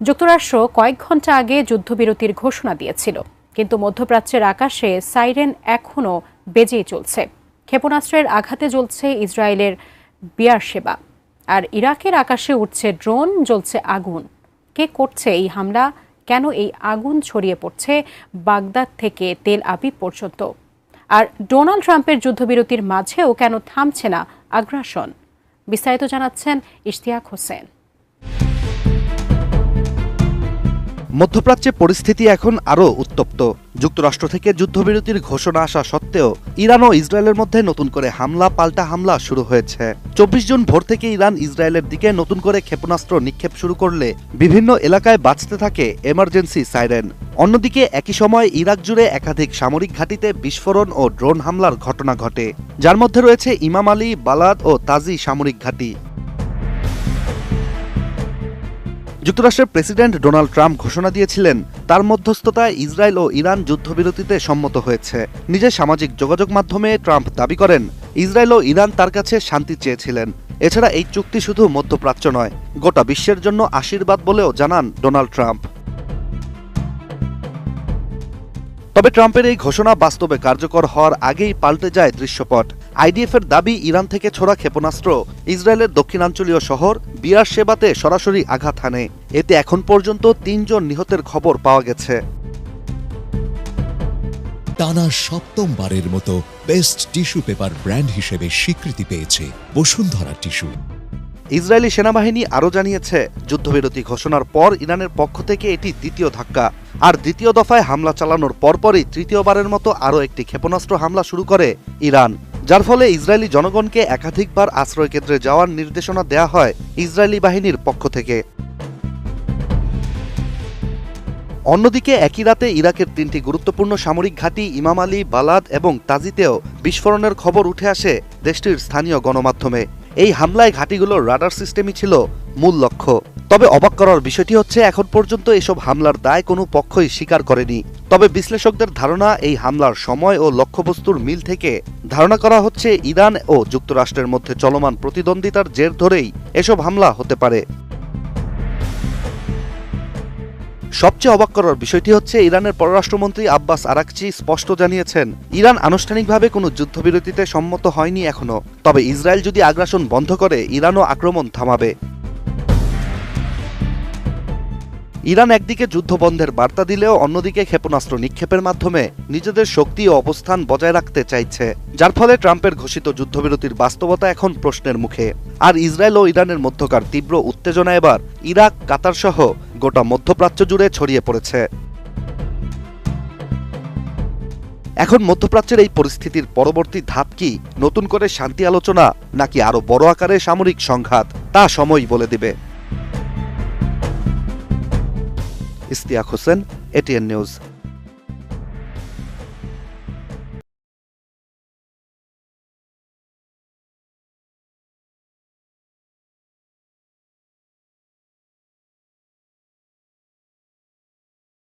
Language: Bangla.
যুক্তরাষ্ট্র কয়েক ঘণ্টা আগে যুদ্ধবিরতির ঘোষণা দিয়েছিল, কিন্তু মধ্যপ্রাচ্যের আকাশে সাইরেন এখনও বেজেই চলছে। ক্ষেপণাস্ত্রের আঘাতে জ্বলছে ইসরায়েলের বিয়ার সেবা, আর ইরাকের আকাশে উঠছে ড্রোন, জ্বলছে আগুন। কে করছে এই হামলা? কেন এই আগুন ছড়িয়ে পড়ছে বাগদাদ থেকে তেল আবিব পর্যন্ত? আর ডোনাল্ড ট্রাম্পের যুদ্ধবিরতির মাঝেও কেন থামছে না আগ্রাসন? বিস্তারিত জানাচ্ছেন ইশতিয়াক হোসেন। মধ্যপ্রাচ্যে পরিস্থিতি এখন আরও উত্তপ্ত। যুক্তরাষ্ট্র থেকে যুদ্ধবিরতির ঘোষণা আসা সত্ত্বেও ইরান ও ইসরায়েলের মধ্যে নতুন করে হামলা, পাল্টা হামলা শুরু হয়েছে। চব্বিশ জুন ভোর থেকে ইরান ইসরায়েলের দিকে নতুন করে ক্ষেপণাস্ত্র নিক্ষেপ শুরু করলে বিভিন্ন এলাকায় বাঁচতে থাকে এমার্জেন্সি সাইরেন। অন্যদিকে একই সময় ইরাক জুড়ে একাধিক সামরিক ঘাঁটিতে বিস্ফোরণ ও ড্রোন হামলার ঘটনা ঘটে। যার মধ্যে রয়েছে ইমাম আলী বালাদ ও তাজি সামরিক ঘাঁটি। যুক্তরাষ্ট্রের প্রেসিডেন্ট ডোনাল্ড ট্রাম্প ঘোষণা দিয়েছিলেন, তার মধ্যস্থতায় ইসরায়েল ও ইরান যুদ্ধবিরতিতে সম্মত হয়েছে। নিজের সামাজিক যোগাযোগ মাধ্যমে ট্রাম্প দাবি করেন, ইসরায়েল ও ইরান তার কাছে শান্তি চেয়েছিলেন। এছাড়া এই চুক্তি শুধু মধ্যপ্রাচ্য নয়, গোটা বিশ্বের জন্য আশীর্বাদ বলেও জানান ডোনাল্ড ট্রাম্প। তবে ট্রাম্পের এই ঘোষণা বাস্তবে কার্যকর হওয়ার আগেই পাল্টে যায় দৃশ্যপট। আইডিএফের দাবি, ইরান থেকে ছোড়া ক্ষেপণাস্ত্র ইসরায়েলের দক্ষিণাঞ্চলীয় শহর বিয়ার সেবাতে সরাসরি আঘাত হানে। এতে এখন পর্যন্ত তিনজন নিহতের খবর পাওয়া গেছে। টানা সপ্তমবারের মতো বেস্ট টিস্যু পেপার ব্র্যান্ড হিসেবে স্বীকৃতি পেয়েছে বসুন্ধরা টিস্যু। ইসরায়েলি সেনাবাহিনী আরও জানিয়েছে, যুদ্ধবিরতি ঘোষণার পর ইরানের পক্ষ থেকে এটি দ্বিতীয় ধাক্কা। আর দ্বিতীয় দফায় হামলা চালানোর পরপরই তৃতীয়বারের মতো আরও একটি ক্ষেপণাস্ত্র হামলা শুরু করে ইরান। যার ফলে ইসরায়েলি জনগণকে একাধিকবার আশ্রয় কেন্দ্রে যাওয়ার নির্দেশনা দেয়া হয় ইসরায়েলি বাহিনীর পক্ষ থেকে। অন্যদিকে একই রাতে ইরাকের তিনটি গুরুত্বপূর্ণ সামরিক ঘাঁটি ইমাম আলী, বালাদ এবং তাজিতেও বিস্ফোরণের খবর উঠে আসে দেশটির স্থানীয় গণমাধ্যমে। এই হামলায় ঘাঁটিগুলোর রাডার সিস্টেমই ছিল মূল লক্ষ্য। তবে অবাক করার বিষয়টি হচ্ছে, এখন পর্যন্ত এসব হামলার দায় কোনো পক্ষই স্বীকার করেনি। তবে বিশ্লেষকদের ধারণা, এই হামলার সময় ও লক্ষ্যবস্তুর মিল থেকে ধারণা করা হচ্ছে, ইরান ও যুক্তরাষ্ট্রের মধ্যে চলমান প্রতিদ্বন্দ্বিতার জের ধরেই এসব হামলা হতে পারে। সবচেয়ে অবাক করার বিষয়টি হচ্ছে ইরানের পররাষ্ট্রমন্ত্রী আব্বাস আরাকচি স্পষ্ট জানিয়েছেন, ইরান আনুষ্ঠানিকভাবে কোনো যুদ্ধবিরতিতে সম্মত হয়নি এখনও, তবে ইসরায়েল যদি আগ্রাসন বন্ধ করে, ইরানও আক্রমণ থামাবে। ইরান একদিকে যুদ্ধ বন্ধের বার্তা দিলেও অন্যদিকে ক্ষেপণাস্ত্র নিক্ষেপের মাধ্যমে নিজেদের শক্তি ও অবস্থান বজায় রাখতে চাইছে, যার ফলে ট্রাম্পের ঘোষিত যুদ্ধবিরতির বাস্তবতা এখন প্রশ্নের মুখে। আর ইসরায়েল ও ইরানের মধ্যকার তীব্র উত্তেজনা এবার ইরাক কাতার সহ গোটা মধ্যপ্রাচ্য জুড়ে ছড়িয়ে পড়েছে। এখন মধ্যপ্রাচ্যের এই পরিস্থিতির পরবর্তী ধাপ কি? নতুন করে শান্তি আলোচনা নাকি আরও বড় আকারে সামরিক সংঘাত? তা সময় বলে দেবে। Ishtiaq Hossain, ATN news.